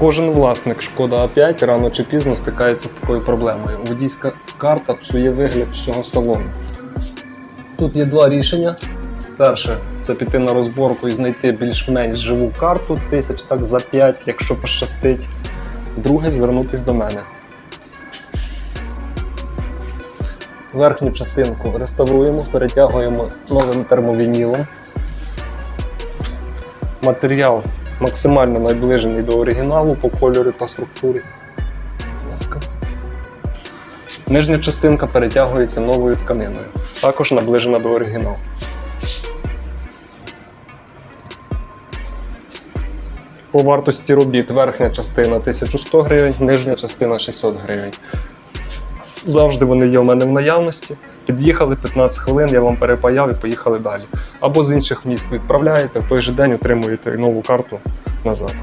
Кожен власник шкода А5 рано чи пізно стикається з такою проблемою. Водійська карта псує вигляд всього салону. Тут є два рішення. Перше це піти на розборку і знайти більш-менш живу карту, тисяч так за 5, якщо пощастить. Друге звернутись до мене. Верхню частинку реставруємо, перетягуємо новим термовінілом. Матеріал максимально наближений до оригіналу по кольору та структурі. Нижня частинка перетягується новою тканиною, також наближена до оригіналу. По вартості робіт верхня частина 1100 гривень, нижня частина 600 гривень. Завжди вони є у мене в наявності. Під'їхали 15 хвилин, я вам перепаяв і поїхали далі. Або з інших міст відправляєте, в той же день отримуєте нову карту назад.